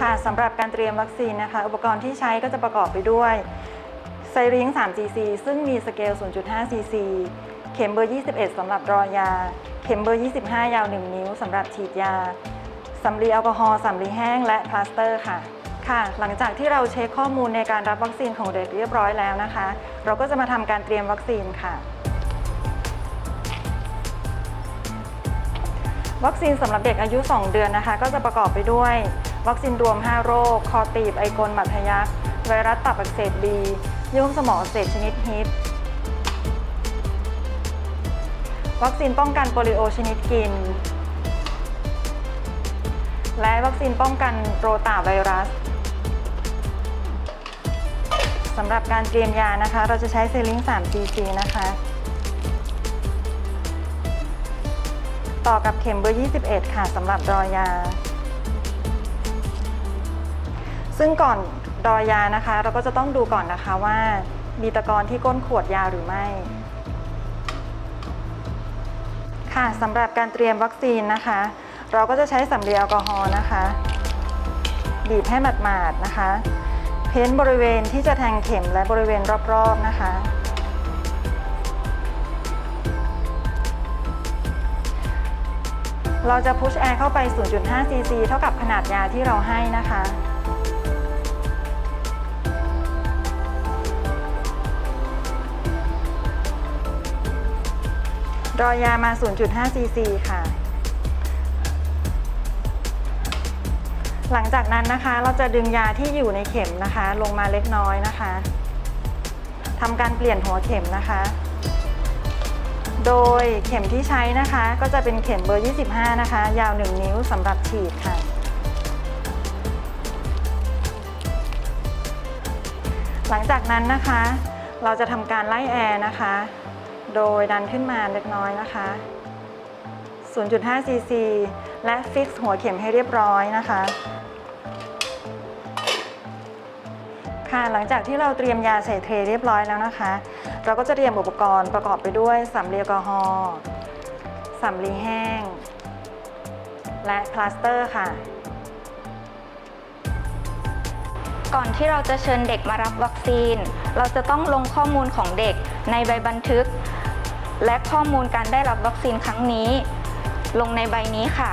ค่ะสำหรับการเตรียมวัคซีนนะคะ อุปกรณ์ที่ใช้ก็จะประกอบไปด้วยไซริง 3cc ซึ่งมีสเกล 0.5cc เข็มเบอร์ 21 สำหรับรอยา เข็มเบอร์ 25 ยาว 1 นิ้วสำหรับฉีดยาสำลีแอลกอฮอล์สำลีแห้งและพลาสเตอร์ค่ะค่ะ หลังจากที่เราเช็คข้อมูลในการรับวัคซีนของเด็กเรียบร้อยแล้วนะคะ เราก็จะมาทำการเตรียมวัคซีนค่ะ วัคซีนสำหรับเด็กอายุ 2 เดือนนะคะ ก็จะประกอบไปด้วย วัคซีนรวม 5 โรค คอตีบไอกลหมัดทะยักไวรัสตับอักเสบบียุ่งสมองอักเสบชนิดฮิตวัคซีนป้องกันโปลิโอชนิดกิน และวัคซีนป้องกันโรตาไวรัสสำหรับการเตรียมยานะคะ เราจะใช้เซลิง 3cc นะคะ ต่อกับเข็มเบอร์ 21 ค่ะสำหรับรอยา ซึ่งก่อนรอยานะคะ เราก็จะต้องดูก่อนนะคะว่ามีตะกอนที่ก้นขวดยาหรือไม่ ค่ะสำหรับการเตรียมวัคซีนนะคะ เราก็จะใช้สำลีแอลกอฮอล์นะคะ บีบให้หมาดๆนะคะ เพ้นบริเวณที่จะแทงเข็มและบริเวณรอบๆนะคะ เราจะพุชแอร์เข้าไป 0.5ซีซีเท่ากับขนาดยาที่เราให้นะคะ รอยามา 0.5ซีซีค่ะ หลังจากนั้นนะคะ เราจะดึงยาที่อยู่ในเข็มนะคะ ลงมาเล็กน้อยนะคะทำการเปลี่ยนหัวเข็มนะคะ โดยเข็มที่ใช้นะคะ ก็จะเป็นเข็มเบอร์ 25 นะคะ ยาว 1 นิ้วสำหรับฉีดค่ะ หลังจากนั้นนะคะ เราจะทำการไล่แอร์นะคะ โดยดันขึ้นมาเล็กน้อยนะคะ 0.5ซีซีและฟิกซ์หัวเข็มให้เรียบร้อยนะคะ ค่ะหลังจากที่เราเตรียมยาใส่เทรเรียบร้อยแล้วนะคะ เราก็จะเตรียมอุปกรณ์ประกอบไปด้วยสำลีแอลกอฮอล์สำลีแห้ง และพลาสเตอร์ค่ะ ก่อนที่เราจะเชิญเด็กมารับวัคซีน เราจะต้องลงข้อมูลของเด็กในใบบันทึก และข้อมูลการได้รับวัคซีนครั้งนี้ ลงในใบนี้ค่ะ